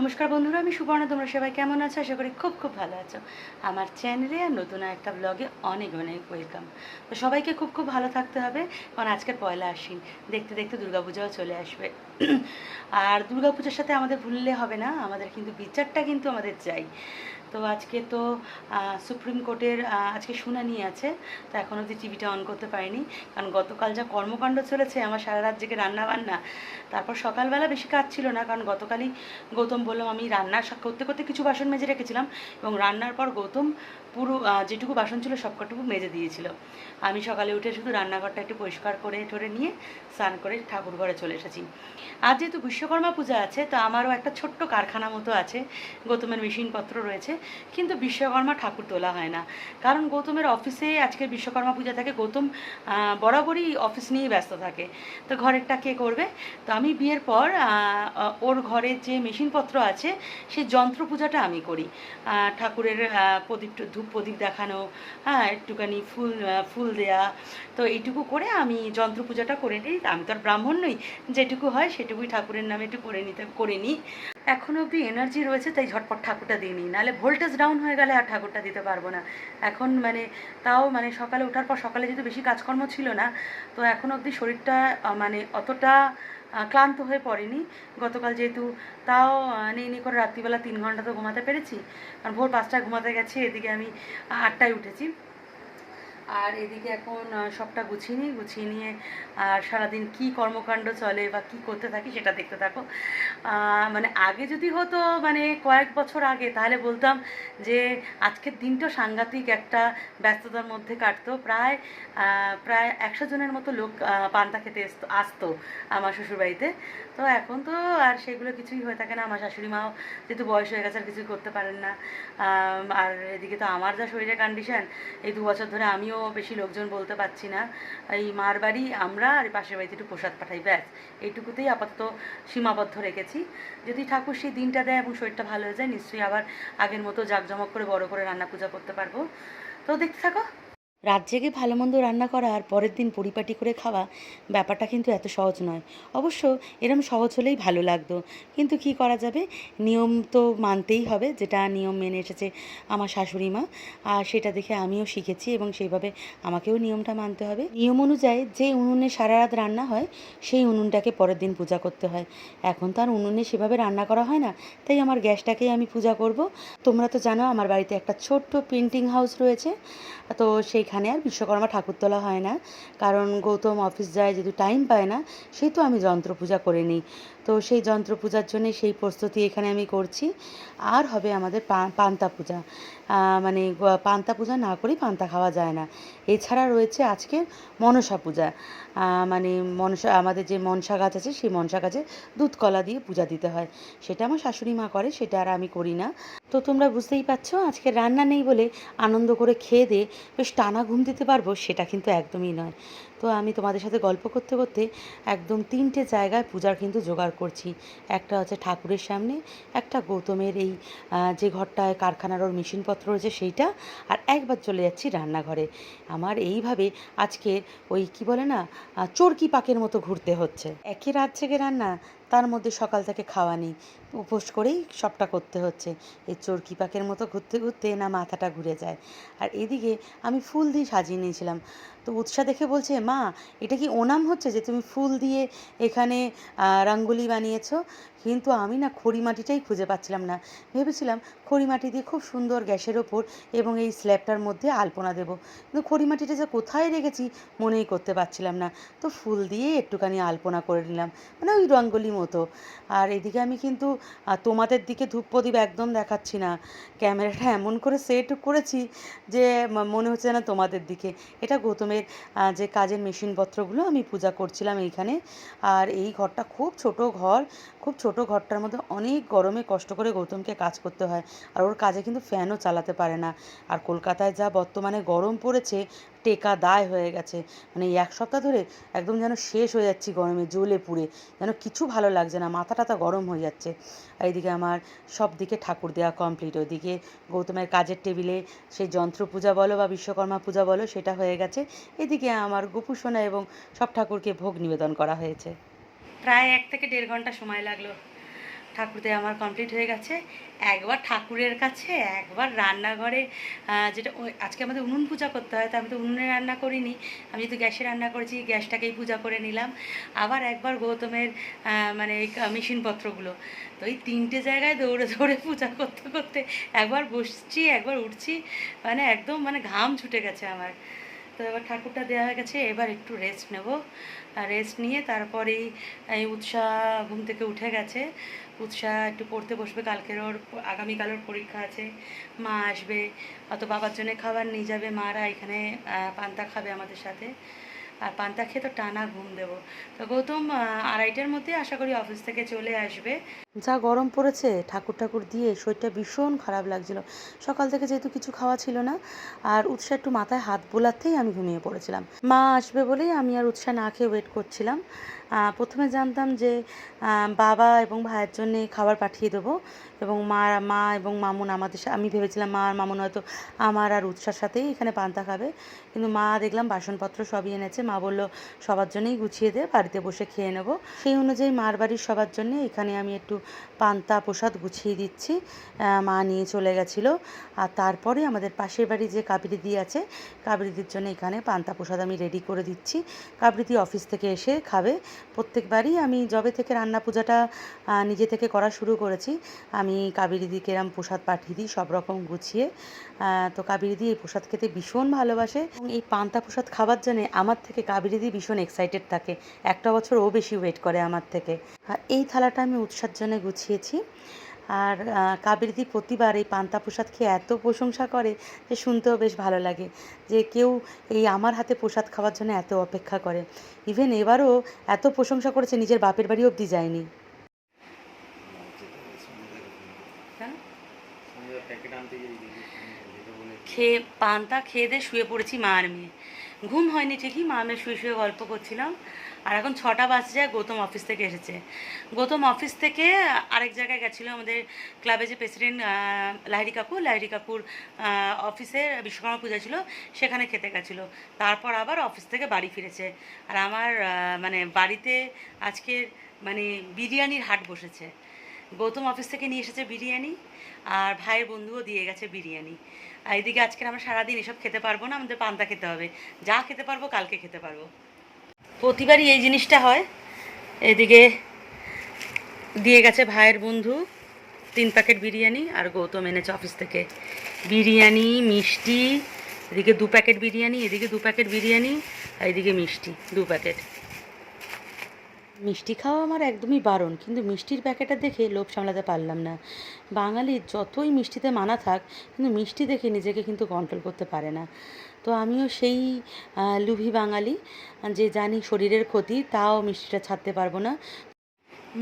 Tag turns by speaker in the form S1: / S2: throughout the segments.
S1: নমস্কার বন্ধুরা, আমি সুবর্ণা, তোমরা সবাই কেমন আছো? আশা করি খুব খুব ভালো আছো। আমার চ্যানেলে আর নতুন একটা ব্লগে অনেক অনেক ওয়েলকাম তো সবাইকে খুব খুব ভালো থাকতে হবে, কারণ আজকের পয়লা আসিন দেখতে দেখতে দুর্গাপূজাও চলে আসবে। আর দুর্গাপূজার সাথে আমাদের ভুললে হবে না, আমাদের কিন্তু বিচারটা কিন্তু আমাদের চাই। তো আজকে তো সুপ্রিম কোর্টের আজকে শুনানি আছে, তো এখন অবধি টিভিটা অন করতে পারিনি। কারণ গতকাল যা কর্মকাণ্ড চলেছে, আমার সারা রাত জেগে রান্না বান্না তারপর সকালবেলা বেশি কাজ ছিল না, কারণ গতকালই গৌতম বললাম আমি রান্না করতে করতে কিছু বাসন মেজে রেখেছিলাম এবং রান্নার পর গৌতম পুরো যেটুকু বাসন ছিল সবকটুকু মেজে দিয়েছিল। আমি সকালে উঠে শুধু রান্নাঘরটা একটু পরিষ্কার করে, ঠরে নিয়ে স্নান করে ঠাকুর ঘরে চলে এসেছি। আর যেহেতু বিশ্বকর্মা পূজা আছে, তো আমারও একটা ছোট্ট কারখানা মতো আছে, গৌতমের মেশিনপত্র রয়েছে, কিন্তু বিশ্বকর্মা ঠাকুর তোলা হয় না। কারণ গৌতমের অফিসে আজকে বিশ্বকর্মা পূজা থাকে, গৌতম বরাবরই অফিস নিয়েই ব্যস্ত থাকে। তো ঘরেরটা কে করবে? তো আমি বিয়ের পর ওর ঘরে যে মেশিনপত্র আছে সেই যন্ত্র পূজাটা আমি করি। ঠাকুরের প্রদীপ ধূপ প্রদীপ দেখানো হ্যাঁ একটুখানি ফুল ফুল দেয়া। তো এইটুকু করে আমি যন্ত্র পূজাটা করে নিই। আমি তো আর ব্রাহ্মণ নই। যেটুকু হয় সেটুকুই ঠাকুরের নামে একটু করে নিতে, করে নিই। এখনও অবধি এনার্জি রয়েছে, তাই ঝটপট ঠাকুরটা দিই নিই। নাহলে ভোল্টেজ ডাউন হয়ে গেলে আর ঠাকুরটা দিতে পারব না। এখন মানে তাও মানে সকালে ওঠার পর সকালে যেহেতু বেশি কাজকর্ম ছিল না, তো এখন অবধি শরীরটা মানে অতটা ক্লান্ত হয়ে পড়েনি। গতকাল যেহেতু তাও নেই নেই করে রাত্রিবেলা তিন ঘণ্টা তো ঘুমাতে পেরেছি। কারণ ভোর পাঁচটায় ঘুমাতে গেছি, এদিকে আমি আটটায় উঠেছি। আর এদিকে এখন সবটা গুছিয়ে নিই, গুছিয়ে নিয়ে, আর সারাদিন কি কর্মকাণ্ড চলে বা কি করতে থাকি সেটা দেখতে থাকো। মানে আগে যদি হতো মানে কয়েক বছর আগে, তাহলে বলতাম যে আজকের দিনটা সাংঘাতিক একটা ব্যস্ততার মধ্যে কাটতো। প্রায় প্রায় একশো জনের মতো লোক পান্তা খেতে আসতো আসতো আমার শ্বশুরবাড়িতে। তো এখন তো আর সেগুলো কিছুই হয়ে থাকে না। আমার শাশুড়ি মাও যেহেতু বয়স হয়ে গেছে আর কিছুই করতে পারেন না। আর এদিকে তো আমার যা শরীরের কন্ডিশন এই দু বছর ধরে আমিও বেশি লোকজন বলতে পারছি না। এই মার বাড়ি আমরা আর পাশের বাড়িতে একটু প্রসাদ পাঠাই, ব্যাস। এইটুকুতেই আপাতত সীমাবদ্ধ রেখেছি। যদি ঠাকুর সেই দিনটা দেয় এবং শরীরটা ভালো হয়ে যায়, নিশ্চয়ই আবার আগের মতো জাঁকজমক করে বড় করে রান্না পূজা করতে পারব। তো দেখতে থাকো। রাত জেগে ভালো মন্দ রান্না করা আর পরের দিন পরিপাটি করে খাওয়া ব্যাপারটা কিন্তু এত সহজ নয়। অবশ্য এরম সহজ হলেই ভালো লাগতো। কিন্তু কি করা যাবে? নিয়ম তো মানতেই হবে, যেটা নিয়ম মেনে এসেছে আমার শাশুড়ি মা। আর সেটা দেখে আমিও শিখেছি এবং সেইভাবে আমাকেও নিয়মটা মানতে হবে। নিয়ম অনুযায়ী যে উনুনে সারা রাত রান্না হয়, সেই উনুনটাকে পরের দিন পূজা করতে হয়। এখন তো আর উনুনে সেভাবে রান্না করা হয় না, তাই আমার গ্যাসটাকেই আমি পূজা করব। তোমরা তো জানো আমার বাড়িতে একটা ছোট্ট প্রিন্টিং হাউস রয়েছে। তো সেইখানে আর বিশ্বকর্মা ঠাকুর তোলা হয় না। কারণ গৌতম অফিস যায়, যেহেতু টাইম পায় না, সেই তো আমি যন্ত্র পূজা করে নিই। তো সেই যন্ত্র পূজার জন্যে সেই প্রস্তুতি এখানে আমি করছি। আর হবে আমাদের পান্তা পূজা। মানে পান্তা পূজা না করেই পান্তা খাওয়া যায় না। এছাড়া রয়েছে আজকের মনসা পূজা। মানে মনসা, আমাদের যে মনসা গাছ আছে, সেই মনসা গাছে দুধ কলা দিয়ে পূজা দিতে হয়। সেটা আমার শাশুড়ি মা করে, সেটা আর আমি করি না। তো তোমরা বুঝতেই পারছ, আজকে রান্না নেই বলে আনন্দ করে খেয়ে দিয়ে বেশ টানা ঘুম দিতে পারব সেটা কিন্তু একদমই নয়। তো আমি তোমাদের সাথে গল্প করতে করতে একদম তিনটে জায়গায় পূজার কিন্তু জোগাড় করছি। একটা হচ্ছে ঠাকুরের সামনে, একটা গৌতমের এই যে ঘরটায় কারখানার ওর মেশিনপত্র রয়েছে সেইটা, আর একবার চলে যাচ্ছি রান্নাঘরে। আমার এইভাবে আজকে ওই কি বলে না চরকি পাকের মতো ঘুরতে হচ্ছে। একই রাত থেকে রান্না, তার মধ্যে সকাল থেকে খাওয়া নেই। উপোস করেই সবটা করতে হচ্ছে। এই চরকি পাকের মতো ঘুরতে ঘুরতে না মাথাটা ঘুরে যায়। আর এদিকে আমি ফুল দিয়ে সাজিয়ে নিয়েছিলাম। তো উৎসাহ দেখে বলছে, মা, এটা কি ওনাম হচ্ছে যে তুমি ফুল দিয়ে এখানে রঙ্গোলি বানিয়েছো? কিন্তু আমি না খড়ি মাটিটাই খুঁজে পাচ্ছিলাম না। ভেবেছিলাম খড়ি মাটি দিয়ে খুব সুন্দর গ্যাসের ওপর এবং এই স্ল্যাবটার মধ্যে আলপনা দেবো। কিন্তু খড়ি মাটিটা যে কোথায় রেখেছি মনেই করতে পারছিলাম না। তো ফুল দিয়ে একটুখানি আলপনা করে নিলাম মানে ওই রঙ্গোলি মতো। আর এদিকে আমি কিন্তু তোমাদের দিকে ধূপ প্রদীপ একদম দেখাচ্ছি না। ক্যামেরাটা এমন করে সেট করেছি যে মনে হচ্ছে না তোমাদের দিকে। এটা গৌতমের আহ, যে কাজের মেশিনপত্রগুলো আমি পূজা করছিলাম এইখানে। আর এই ঘরটা খুব ছোট ঘর খুব ছোট ঘরটার মধ্যে অনেক গরমে কষ্ট করে গৌতমকে কাজ করতে হয়। আর ওর কাজে কিন্তু ফ্যানও চালাতে পারে না। আর কলকাতায় যা বর্তমানে গরম পড়েছে টেকা দায় হয়ে গেছে। মানে এক সপ্তাহ ধরে একদম যেন শেষ হয়ে যাচ্ছি গরমে, জ্বলে পুড়ে। যেন কিছু ভালো লাগছে না মাথা টাথা গরম হয়ে যাচ্ছে। আর এইদিকে আমার সব দিকে ঠাকুর দেওয়া কমপ্লিট ওইদিকে গৌতমের কাজের টেবিলে সেই যন্ত্র পূজা বলো বা বিশ্বকর্মা পূজা বলো, সেটা হয়ে গেছে। এদিকে আমার গোপুসোনা এবং সব ঠাকুরকে ভোগ নিবেদন করা হয়েছে। প্রায় এক থেকে দেড় ঘণ্টা সময় লাগল। ঠাকুর দেওয়া আমার কমপ্লিট হয়ে গেছে। একবার ঠাকুরের কাছে, একবার রান্নাঘরে যেটা ওই- আজকে আমাদের উনুন পূজা করতে হয়, তো আমি তো উনুনে রান্না করিনি। আমি যেহেতু গ্যাসে রান্না করেছি, গ্যাসটাকেই পূজা করে নিলাম। আবার একবার গৌতমের মানে কা- মেশিনপত্রগুলো তো এই তিনটে জায়গায় দৌড়ে দৌড়ে পূজা করতে করতে একবার বসছি, একবার উঠছি মানে একদম মানে ঘাম ছুটে গেছে আমার। তো এবার ঠাকুরটা দেওয়া হয়ে গেছে, এবার একটু রেস্ট নেব। রেস্ট নিয়ে তারপরেই এই উৎসাহ ঘুম থেকে উঠে গেছে। উৎসাহ একটু পড়তে বসবে, কালকের ওর আগামীকালের পরীক্ষা আছে, মা আসবে। অত বাবার জন্য খাবার নিয়ে যাবে মারা, এখানে পান্তা খাবে আমাদের সাথে। আর পান্তা খেয়ে তো টানা ঘুম দেব। তো গৌতম আড়াইটার মধ্যে আশা করি অফিস থেকে চলে আসবে। যা গরম পড়েছে ঠাকুর ঠাকুর দিয়ে শরীরটা ভীষণ খারাপ লাগছিল। সকাল থেকে যেহেতু কিছু খাওয়া ছিল না, আর উৎসাহ একটু মাথায় হাত বোলাতেই আমি ঘুমিয়ে পড়েছিলাম। মা আসবে বলেই আমি আর উৎসাহ না খেয়ে ওয়েট করছিলাম। প্রথমে জানতাম যে বাবা এবং ভাইয়ের জন্যে খাবার পাঠিয়ে দেবো এবং মা মা এবং মামুন আমাদের আমি ভেবেছিলাম মা আর মামুন হয়তো আমার আর উৎসার সাথেই এখানে পান্তা খাবে। কিন্তু মা দেখলাম বাসনপত্র সবই এনেছে। মা বলল, সবার জন্যই গুছিয়ে দে, বাড়িতে বসে খেয়ে নেব। সেই অনুযায়ী মার বাড়ির সবার জন্য এখানে আমি একটু পান্তা প্রসাদ গুছিয়ে দিচ্ছি। মা নিয়ে চলে গেছিল। আর তারপরে আমাদের পাশের বাড়ি যে কাবেরিদি আছে, কাবেরিদির জন্য এখানে পান্তা প্রসাদ আমি রেডি করে দিচ্ছি। কাবেরিদি অফিস থেকে এসে খাবে। প্রত্যেকবারই আমি যবে থেকে রান্না পূজাটা নিজে থেকে করা শুরু করেছি। আমি কাবেরিদিকে এরম প্রসাদ পাঠিয়ে দিই, সব রকম গুছিয়ে। তো কাবেরিদি এই প্রসাদ খেতে ভীষণ ভালোবাসে। এবং এই পান্তা প্রসাদ খাবার জন্যে আমার থেকে কাবেরিদি ভীষণ এক্সাইটেড থাকে। একটা বছর ও বেশি ওয়েট করে আমার থেকে। এই থালাটা আমি উৎসার জন্য গুছিয়েছি। আর কাবেরিদি প্রতিবার এই পান্তা প্রসাদ খেয়ে এত প্রশংসা করে যে শুনতেও বেশ ভালো লাগে যে কেউ এই আমার হাতে প্রসাদ খাওয়ার জন্য এত অপেক্ষা করে। ইভেন এবারও এত প্রশংসা করেছে নিজের বাপের বাড়ি অবধি যায়নি। খেয়ে পান্তা খেয়ে দিয়ে শুয়ে পড়েছি মা আর মেয়ে। ঘুম হয়নি ঠিকই মা মেয়ে শুয়ে শুয়ে গল্প করছিলাম। আর এখন ছটা বাজে যায়, গৌতম অফিস থেকে এসেছে। গৌতম অফিস থেকে আরেক জায়গায় গেছিল আমাদের ক্লাবে যে প্রেসিডেন্ট লাহিরি কাকু। লাহিরি কাকুর অফিসে বিশ্বকর্মা পূজা ছিল, সেখানে খেতে গেছিল। তারপর আবার অফিস থেকে বাড়ি ফিরেছে। আর আমার মানে বাড়িতে আজকে মানে বিরিয়ানির হাট বসেছে। গৌতম অফিস থেকে নিয়ে এসেছে বিরিয়ানি, আর ভাইয়ের বন্ধুও দিয়ে গেছে বিরিয়ানি। আর এদিকে আজকে আমরা সারাদিন এসব খেতে পারব না, আমাদের পান্তা খেতে হবে। যা খেতে পারব কালকে খেতে পারব। প্রতিবারই এই জিনিসটা হয়। এদিকে দিয়ে গেছে ভাইয়ের বন্ধু, তিন প্যাকেট বিরিয়ানি আর গৌতম এনেছে অফিস থেকে। বিরিয়ানি, মিষ্টি, এদিকে দু প্যাকেট বিরিয়ানি, এদিকে দু প্যাকেট বিরিয়ানি আর এদিকে মিষ্টি, দু প্যাকেট। মিষ্টি খাওয়া আমার একদমই বারণ, কিন্তু মিষ্টির প্যাকেটটা দেখে লোভ সামলাতে পারলাম না। বাঙালি যতই মিষ্টিতে মানা থাক, কিন্তু মিষ্টি দেখে নিজেকে কিন্তু কন্ট্রোল করতে পারে না। তো আমিও সেই লুভি বাঙালি যে জানি শরীরের ক্ষতি তাও মিষ্টিটা ছাড়তে পারব না।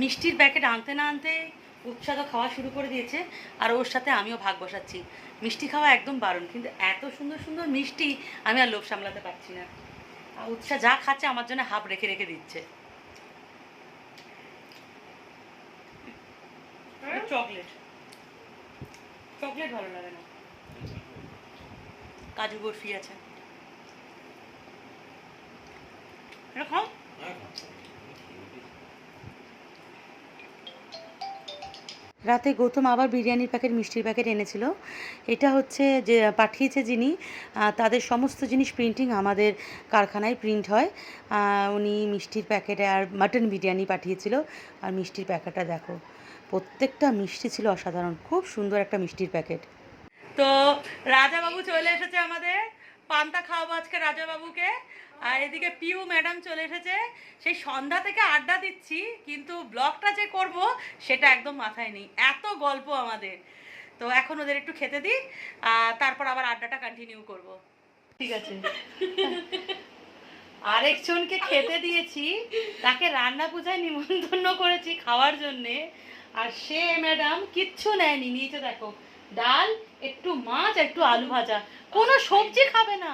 S1: মিষ্টির প্যাকেট আনতে না আনতে উৎসাহ খাওয়া শুরু করে দিয়েছে আর ওর সাথে আমিও ভাগ বসাচ্ছি। মিষ্টি খাওয়া একদম বারণ কিন্তু এত সুন্দর সুন্দর মিষ্টি আমি আর লোভ সামলাতে পারছি না। আর উৎসাহ যা খাচ্ছে আমার জন্য হাফ রেখে রেখে দিচ্ছে। চকলেট। চকলেট ভালো লাগে না। কাজু বরফি আছে। রাতে গৌতম আবার বিরিয়ানির প্যাকেট, মিষ্টির প্যাকেট এনেছিল। এটা হচ্ছে যে, পাঠিয়েছে যিনি তাদের সমস্ত জিনিস প্রিন্টিং আমাদের কারখানায় প্রিন্ট হয়। উনি মিষ্টির প্যাকেটে আর মাটন বিরিয়ানি পাঠিয়েছিল। আর মিষ্টির প্যাকেটটা দেখো, প্রত্যেকটা মিষ্টি ছিল অসাধারণ। খুব সুন্দর একটা মিষ্টির প্যাকেট। তো রাজাবাবু চলে এসেছে আমাদের। পান্তা খাওয়াবো আজকে রাজাবাবুকে। আর এদিকে পিউ ম্যাডাম চলে এসেছে। সেই সন্ধ্যা থেকে আড্ডা দিচ্ছি, কিন্তু ব্লগটা যে করব সেটা একদম মাথায় নেই। এত গল্প আমাদের। তো এখন ওদের একটু খেতে দিই, আর তারপর আবার আড্ডাটা কন্টিনিউ করব। ঠিক আছে। আরেকজনকে খেতে দিয়েছি, তাকে রান্না পূজায় নিমন্ত্রণ করেছি খাওয়ার জন্যে। আর সে ম্যাডাম কিচ্ছু নেয়নি নিচে দেখো, ডাল একটু মাছ একটু আলু ভাজা। কোনো সবজি খাবে না।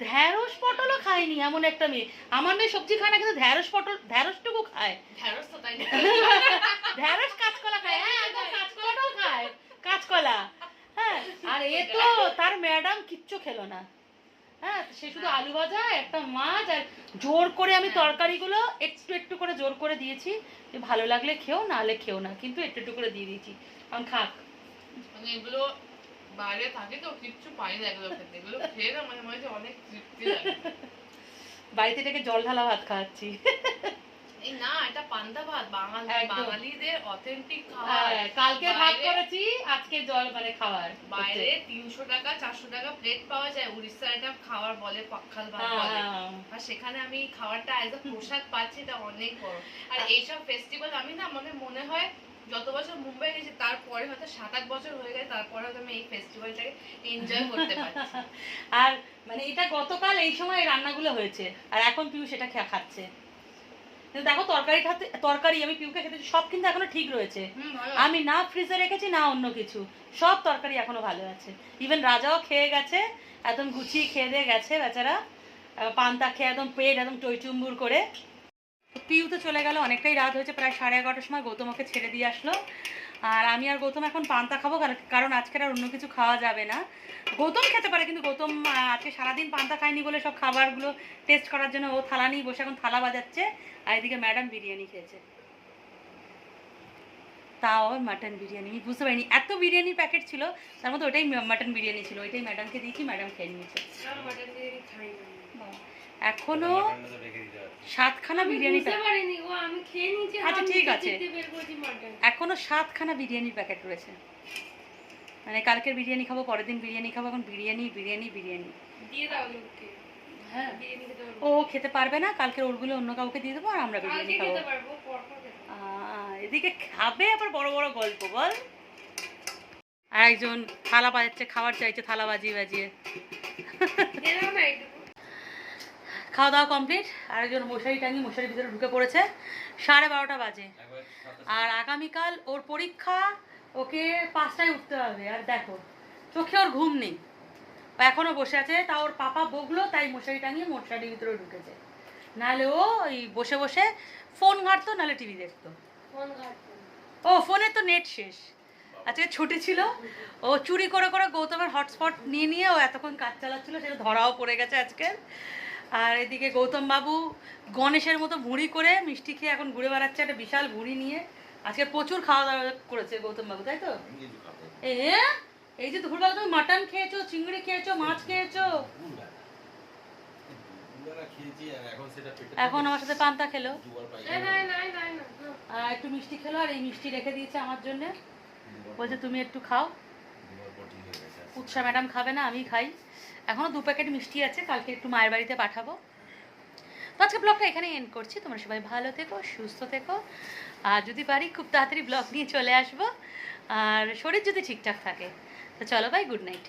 S1: ঢ্যাঁড়স পটলও খায়নি এমন একটা মেয়ে। আমার মেয়ে সবজি খায় না কিন্তু ঢ্যাঁড়স পটল ঢ্যাঁড়সটুকু খায়। ঢ্যাঁড়স কাঁচকলা খায়। হ্যাঁ একদম কাঁচকলাটাও খায়। কাঁচকলা। হ্যাঁ আর এ তো তার ম্যাডাম কিচ্ছু খেলো না। হ্যাঁ সে শুধু আলু ভাজা একটা মাছ আর জোর করে আমি তরকারিগুলো একটু একটু করে জোর করে দিয়েছি। যে ভালো লাগলে খেও না হলে খেও না। কিন্তু একটু একটু করে দিয়ে দিয়েছি। কারণ খাক।
S2: এগুলো বাইরে থাকে তো কিচ্ছু পাই না এগুলো খেতে এগুলো খেয়ে না মানে মনে অনেক তৃপ্তি লাগে।
S1: বাড়িতে থেকে জল ঢালা ভাত খাওয়াচ্ছি
S2: এই না এটা পান্তা ভাত বাঙালি বাঙালিদের অথেন্টিক খাবার।
S1: হ্যাঁ, কালকে ভাত করেছি আজকে জল মানে খাবার।
S2: বাইরে তিনশো টাকা চারশো টাকা প্লেট পাওয়া যায় উড়িষ্যার এটা খাবার বলে পাখাল ভাত
S1: হ্যাঁ,
S2: বলে। আর সেখানে আমি খাবারটা অ্যাজ আ প্রসাদ পাচ্ছি এটা অনেক বড়। আর এইসব ফেস্টিভ্যাল আমি না মানে মনে হয় যত বছর মুম্বাই গেছি তারপরে হয়তো সাত আট বছর হয়ে গেছে তারপরে হয়তো আমি এই ফেস্টিভ্যালটাকে এনজয় করতে পারছি।
S1: আর মানে এটা গতকাল এই সময় রান্নাগুলো হয়েছে আর এখন পিউ সেটা খাচ্ছে। দেখো তরকারি খাতে তরকারি আমি পিউকে খেতে সব কিন্তু এখনও ঠিক রয়েছে। আমি না ফ্রিজে রেখেছি না অন্য কিছু। সব তরকারি এখনও ভালো আছে। ইভেন রাজাও খেয়ে গেছে একদম গুছিয়ে খেয়ে দিয়ে গেছে বেচারা। পান্তা খেয়ে একদম পেট একদম টইচুম্বুর করে। পিউ তো চলে গেল অনেকটাই রাত হয়েছে প্রায় সাড়ে এগারোটার সময় গৌতমকে ছেড়ে দিয়ে আসলো। আর আমি আর গৌতম এখন পান্তা খাব কারণ- কারণ আজকে আর অন্য কিছু খাওয়া যাবে না। গৌতম খেতে পারে কিন্তু গৌতম আজকে সারাদিন পান্তা খায়নি বলে সব খাবারগুলো টেস্ট করার জন্য ও থালা নিয়ে বসে এখন থালা বাজাচ্ছে আর এদিকে ম্যাডাম বিরিয়ানি খেয়েছে। তাও মাটন বিরিয়ানি আমি বুঝতে পারিনি এত বিরিয়ানির প্যাকেট ছিল তার মধ্যে ওটাই মাটন বিরিয়ানি ছিল ওইটাই ম্যাডামকে দিয়েছি ম্যাডাম খেয়ে নিয়েছে।
S3: এখনও
S1: সাতখানা বিরিয়ানি আচ্ছা, ঠিক আছে। এখনও সাতখানা বিরিয়ানির প্যাকেট রয়েছে। মানে কালকের বিরিয়ানি খাব পরের দিন বিরিয়ানি খাব এখন বিরিয়ানি বিরিয়ানি বিরিয়ানি। হ্যাঁ। ও খেতে পারবে না কালকের ওরগুলো অন্য কাউকে দিয়ে দেবো আর আমরা বিরিয়ানি খাব। এদিকে খাবে আবার বড় বড় গল্প বল। আর একজন থালা বাজাচ্ছে খাবার চাইছে থালা বাজিয়ে বাজিয়ে। খাওয়া দাওয়া কমপ্লিট আর একজন মশারি টাঙিয়ে মশারির ভিতরে ঢুকে পড়েছে। সাড়ে বারোটা বাজে। আর আগামীকাল ওর পরীক্ষা ওকে পাঁচটায় উঠতে হবে। আর দেখো চোখে ওর ঘুম নেই। ও এখনও বসে আছে তা ওর পাপা বকলো তাই মশারি টাঙিয়ে মশারির ভিতরে ঢুকেছে। নাহলে ও ওই বসে বসে ফোন ঘাঁটতো নাহলে টিভি দেখতো। ও ফোনের তো নেট শেষ। আজকে ছুটি ছিল। ও চুরি করে করে গৌতমের হটস্পট নিয়ে নিয়ে ও এতক্ষণ কাজ চালাচ্ছিল সেটা ধরাও পড়ে গেছে আজকে। আর এদিকে গৌতম বাবু গণেশের মতো ভুঁড়ি করে মিষ্টি খেয়ে এখন ঘুরে বেড়াচ্ছে একটা বিশাল ভুঁড়ি নিয়ে। আজকে প্রচুর খাওয়া দাওয়া করেছে গৌতম বাবু তাই তো? এ এই যে দুপুরবেলা তুমি মাটন খেয়েছো চিংড়ি খেয়েছো মাছ খেয়েছো? এখন আমার সাথে পান্তা খেলো। আর একটু মিষ্টি খেলো আর এই মিষ্টি রেখে দিয়েছে আমার জন্য। বলছে তুমি একটু খাও। উৎসা ম্যাডাম খাবে না আমি খাই। এখনও দু প্যাকেট মিষ্টি আছে, কালকে একটু মায়ের বাড়িতে পাঠাবো। তো আজকে ব্লগটা এখানে এন্ড করছি, তোমরা সবাই ভালো থেকো, সুস্থ থেকো। আর যদি পারি, খুব তাড়াতাড়ি ব্লগ নিয়ে চলে আসব। আর শরীর যদি ঠিকঠাক থাকে, তো চলো ভাই গুড নাইট